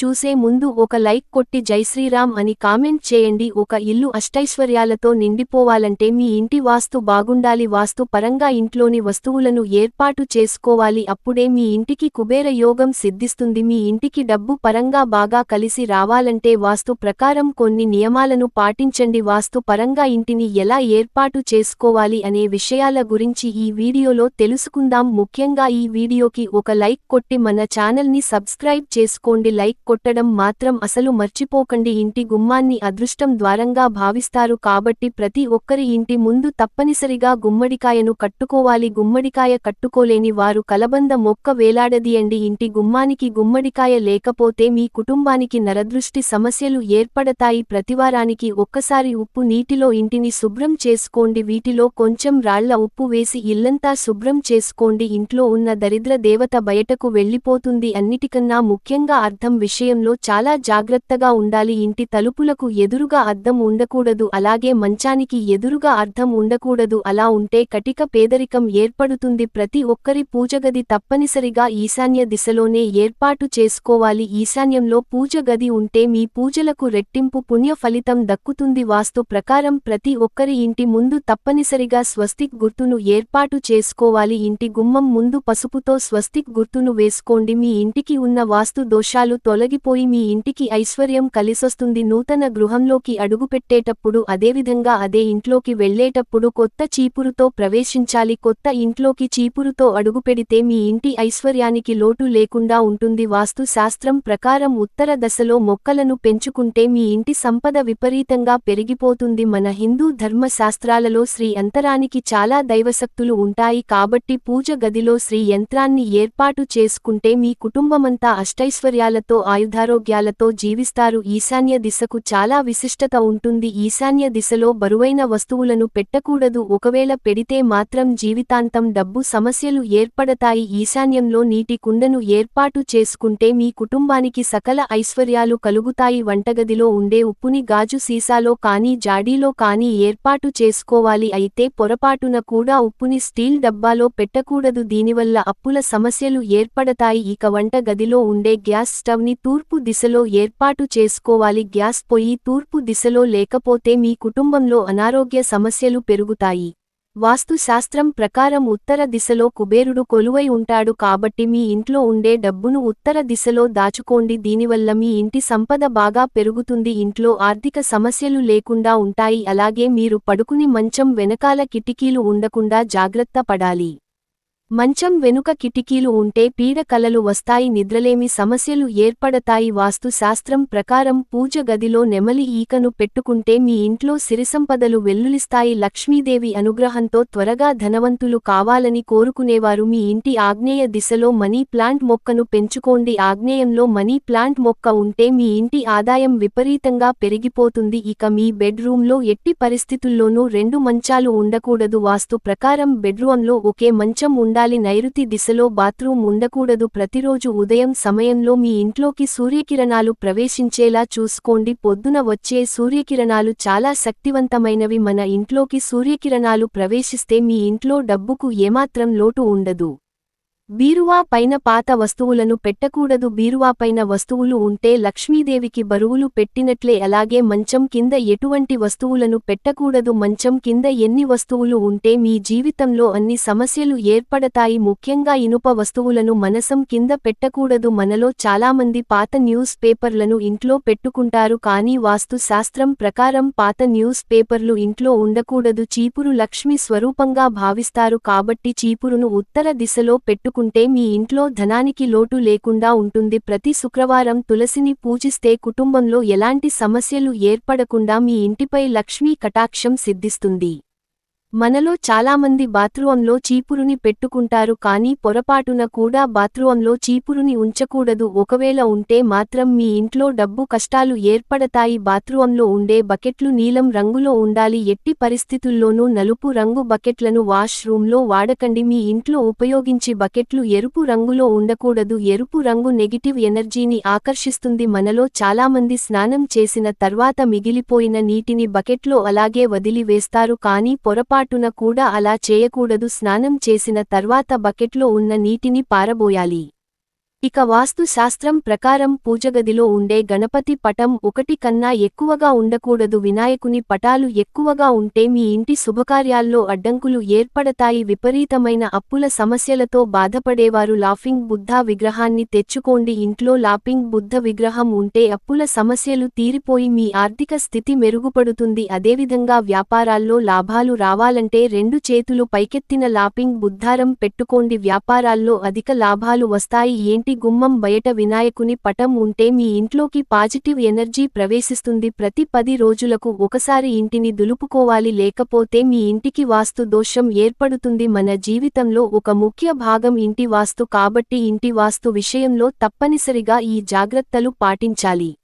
చూసే ముందు ఒక లైక్ కొట్టి జైశ్రీరామ్ అని కామెంట్ చేయండి. ఒక ఇల్లు అష్టైశ్వర్యాలతో నిండిపోవాలంటే మీ ఇంటి వాస్తు బాగుండాలి. వాస్తు పరంగా ఇంట్లోని వస్తువులను ఏర్పాటు చేసుకోవాలి. అప్పుడే మీ ఇంటికి కుబేర యోగం సిద్ధిస్తుంది. మీ ఇంటికి డబ్బు పరంగా బాగా కలిసి రావాలంటే వాస్తు ప్రకారం కొన్ని నియమాలను పాటించండి. వాస్తు పరంగా ఇంటిని ఎలా ఏర్పాటు చేసుకోవాలి అనే విషయాల గురించి ఈ వీడియోలో తెలుసుకుందాం. ముఖ్యంగా ఈ వీడియోకి ఒక లైక్ కొట్టి మన ఛానల్ని సబ్స్క్రైబ్ చేసుకోండి. లైక్ కొట్టడం మాత్రం అసలు మర్చిపోకండి. ఇంటి గుమ్మాన్ని అదృష్టం ద్వారంగా భావిస్తారు కాబట్టి ప్రతి ఒక్కరి ఇంటి ముందు తప్పనిసరిగా గుమ్మడికాయను కట్టుకోవాలి. గుమ్మడికాయ కట్టుకోలేని వారు కలబంద మొక్క వేలాడదీయండి. ఇంటి గుమ్మానికి గుమ్మడికాయ లేకపోతే మీ కుటుంబానికి నరదృష్టి సమస్యలు ఏర్పడతాయి. ప్రతివారానికి ఒక్కసారి ఉప్పు నీటిలో ఇంటిని శుభ్రం చేసుకోండి. వీటిలో కొంచెం రాళ్ళ ఉప్పు వేసి ఇల్లంతా శుభ్రం చేసుకోండి. ఇంట్లో ఉన్న దరిద్ర దేవత బయటకు వెళ్ళిపోతుంది అన్నిటికన్నా ముఖ్యంగా అర్థం విషయంలో చాలా జాగ్రత్తగా ఉండాలి. ఇంటి తలుపులకు ఎదురుగా అద్దం ఉండకూడదు. అలాగే మంచానికి ఎదురుగా అర్థం ఉండకూడదు. అలా ఉంటే కటిక పేదరికం ఏర్పడుతుంది. ప్రతి ఒక్కరి పూజగది తప్పనిసరిగా ఈశాన్య దిశలోనే ఏర్పాటు చేసుకోవాలి. ఈశాన్యంలో పూజ గది ఉంటే మీ పూజలకు రెట్టింపు పుణ్య ఫలితం దక్కుతుంది. వాస్తు ప్రకారం ప్రతి ఒక్కరి ఇంటి ముందు తప్పనిసరిగా స్వస్తిక్ గుర్తును ఏర్పాటు చేసుకోవాలి. ఇంటి గుమ్మం ముందు పసుపుతో స్వస్తిక్ గుర్తును వేసుకోండి. మీ ఇంటికి ఉన్న వాస్తు దోషాలు తొలగిపోయి మీ ఇంటికి ఐశ్వర్యం కలిసొస్తుంది. నూతన గృహంలోకి అడుగుపెట్టేటప్పుడు అదేవిధంగా అదే ఇంట్లోకి వెళ్ళేటప్పుడు కొత్త చీపురుతో ప్రవేశించాలి. కొత్త ఇంట్లోకి చీపురుతో అడుగుపెడితే మీ ఇంటి ఐశ్వర్యానికి లోటు లేకుండా ఉంటుంది. వాస్తు శాస్త్రం ప్రకారం ఉత్తర దశలో మొక్కలను పెంచుకుంటే మీ ఇంటి సంపద విపరీతంగా పెరిగిపోతుంది. మన హిందూ ధర్మ శాస్త్రాలలో శ్రీ యంత్రానికి చాలా దైవశక్తులు ఉంటాయి. కాబట్టి పూజ గదిలో శ్రీ యంత్రాన్ని ఏర్పాటు చేసుకుంటే మీ కుటుంబమంతా అష్టైశ్వర్యాలతో ఆయుధారోగ్యాలతో జీవిస్తారు. ఈశాన్య దిశకు చాలా విశిష్టత ఉంటుంది. ఈశాన్య దిశలో బరువైన వస్తువులను పెట్టకూడదు. ఒకవేళ పెడితే మాత్రం జీవితాంతం డబ్బు సమస్యలు ఏర్పడతాయి. ఈశాన్యంలో నీటి కుండను ఏర్పాటు చేసుకుంటే మీ కుటుంబానికి సకల ఐశ్వర్యాలు కలుగుతాయి. వంటగదిలో ఉండే ఉప్పుని గాజు సీసాలో కానీ జాడీలో కానీ ఏర్పాటు చేసుకోవాలి. అయితే పొరపాటున కూడా ఉప్పుని స్టీల్ డబ్బాలో పెట్టకూడదు. దీనివల్ల అప్పుల సమస్యలు ఏర్పడతాయి. ఇక వంట గదిలో ఉండే గ్యాస్ స్టవ్ని తూర్పు దిశలో ఏర్పాటు చేసుకోవాలి. గ్యాస్ పొయ్యి తూర్పు దిశలో లేకపోతే మీ కుటుంబంలో అనారోగ్య సమస్యలు పెరుగుతాయి. వాస్తుశాస్త్రం ప్రకారం ఉత్తర దిశలో కుబేరుడు కొలువై ఉంటాడు కాబట్టి మీ ఇంట్లో ఉండే డబ్బును ఉత్తర దిశలో దాచుకోండి. దీనివల్ల మీ ఇంటి సంపద బాగా పెరుగుతుంది. ఇంట్లో ఆర్థిక సమస్యలు లేకుండా ఉంటాయి. అలాగే మీరు పడుకుని మంచం వెనకాల కిటికీలు ఉండకుండా జాగ్రత్త పడాలి. మంచం వెనుక కిటికీలు ఉంటే పీడ కలలు వస్తాయి నిద్రలేమి సమస్యలు ఏర్పడతాయి. వాస్తు శాస్త్రం ప్రకారం పూజ గదిలో నెమలి ఈకను పెట్టుకుంటే మీ ఇంట్లో సిరిసంపదలు వెల్లులిస్తాయి. లక్ష్మీదేవి అనుగ్రహంతో త్వరగా ధనవంతులు కావాలని కోరుకునేవారు. మీ ఇంటి ఆగ్నేయ దిశలో మనీ ప్లాంట్ మొక్కను పెంచుకోండి. ఆగ్నేయంలో మనీ ప్లాంట్ మొక్క ఉంటే మీ ఇంటి ఆదాయం విపరీతంగా పెరిగిపోతుంది. ఇక మీ బెడ్రూమ్లో ఎట్టి పరిస్థితుల్లోనూ రెండు మంచాలు ఉండకూడదు. వాస్తు ప్రకారం బెడ్రూమ్లో ఒకే మంచం ఉండ ఉండాలి. నైరుతి దిశలో బాత్రూం ఉండకూడదు. ప్రతిరోజు ఉదయం సమయంలో మీ ఇంట్లోకి సూర్యకిరణాలు ప్రవేశించేలా చూసుకోండి. పొద్దున వచ్చే సూర్యకిరణాలు చాలా శక్తివంతమైనవి. మన ఇంట్లోకి సూర్యకిరణాలు ప్రవేశిస్తే మీ ఇంట్లో డబ్బుకు ఏమాత్రం లోటు ఉండదు. బీరువా పైన పాత వస్తువులను పెట్టకూడదు. బీరువా పైన వస్తువులు ఉంటే లక్ష్మీదేవికి బరువులు పెట్టినట్లే. అలాగే మంచం కింద ఎటువంటి వస్తువులను పెట్టకూడదు. మంచం కింద ఎన్ని వస్తువులు ఉంటే మీ జీవితంలో అన్ని సమస్యలు ఏర్పడతాయి. ముఖ్యంగా ఇనుప వస్తువులను మనసం కింద పెట్టకూడదు. మనలో చాలామంది పాత న్యూస్ పేపర్లను ఇంట్లో పెట్టుకుంటారు. కానీ వాస్తు శాస్త్రం ప్రకారం పాత న్యూస్ పేపర్లు ఇంట్లో ఉండకూడదు. చీపురు లక్ష్మి స్వరూపంగా భావిస్తారు. కాబట్టి చీపురును ఉత్తర దిశలో చేసుకుంటే మీ ఇంట్లో ధనానికి లోటు లేకుండా ఉంటుంది. ప్రతి శుక్రవారం తులసిని పూజిస్తే కుటుంబంలో ఎలాంటి సమస్యలు ఏర్పడకుండా మీ ఇంటిపై లక్ష్మీ కటాక్షం సిద్ధిస్తుంది. మనలో చాలామంది బాత్రూంలో చీపురుని పెట్టుకుంటారు కానీ పొరపాటున కూడా బాత్రూంలో చీపురుని ఉంచకూడదు. ఒకవేళ ఉంటే మాత్రం మీ ఇంట్లో డబ్బు కష్టాలు ఏర్పడతాయి. బాత్రూంలో ఉండే బకెట్లు నీలం రంగులో ఉండాలి. ఎట్టి పరిస్థితుల్లోనూ నలుపు రంగు బకెట్లను వాష్ రూంలో వాడకండి. మీ ఇంట్లో ఉపయోగించి బకెట్లు ఎరుపు రంగులో ఉండకూడదు. ఎరుపు రంగు నెగిటివ్ ఎనర్జీని ఆకర్షిస్తుంది. మనలో చాలామంది స్నానం చేసిన తర్వాత మిగిలిపోయిన నీటిని బకెట్లో అలాగే వదిలివేస్తారు కానీ పొరపాటున కూడా అలా చేయకూడదు. స్నానం చేసిన తర్వాత బకెట్లో ఉన్న నీటిని పారబోయాలి. ఇక వాస్తు శాస్త్రం ప్రకారం పూజగదిలో ఉండే గణపతి పటం ఒకటి కన్నా ఎక్కువగా ఉండకూడదు. వినాయకుని పటాలు ఎక్కువగా ఉంటే మీ ఇంటి శుభకార్యాల్లో అడ్డంకులు ఏర్పడతాయి. విపరీతమైన అప్పుల సమస్యలతో బాధపడేవారు. లాఫింగ్ బుద్ధ విగ్రహాన్ని తెచ్చుకోండి. ఇంట్లో లాఫింగ్ బుద్ధ విగ్రహం ఉంటే అప్పుల సమస్యలు తీరిపోయి మీ ఆర్థిక స్థితి మెరుగుపడుతుంది. అదేవిధంగా వ్యాపారాల్లో లాభాలు రావాలంటే రెండు చేతులు పైకెత్తిన లాఫింగ్ బుద్ధారం పెట్టుకోండి. వ్యాపారాల్లో అధిక లాభాలు వస్తాయి. ఏంటి? గుమ్మం బయట వినాయకుని పటం ఉంటే మీ ఇంట్లోకి పాజిటివ్ ఎనర్జీ ప్రవేశిస్తుంది. ప్రతి పది రోజులకు ఒకసారి ఇంటిని దులుపుకోవాలి. లేకపోతే మీ ఇంటికి వాస్తు దోషం ఏర్పడుతుంది. మన జీవితంలో ఒక ముఖ్య భాగం ఇంటి వాస్తు కాబట్టి ఇంటి వాస్తు విషయంలో తప్పనిసరిగా ఈ జాగ్రత్తలు పాటించాలి.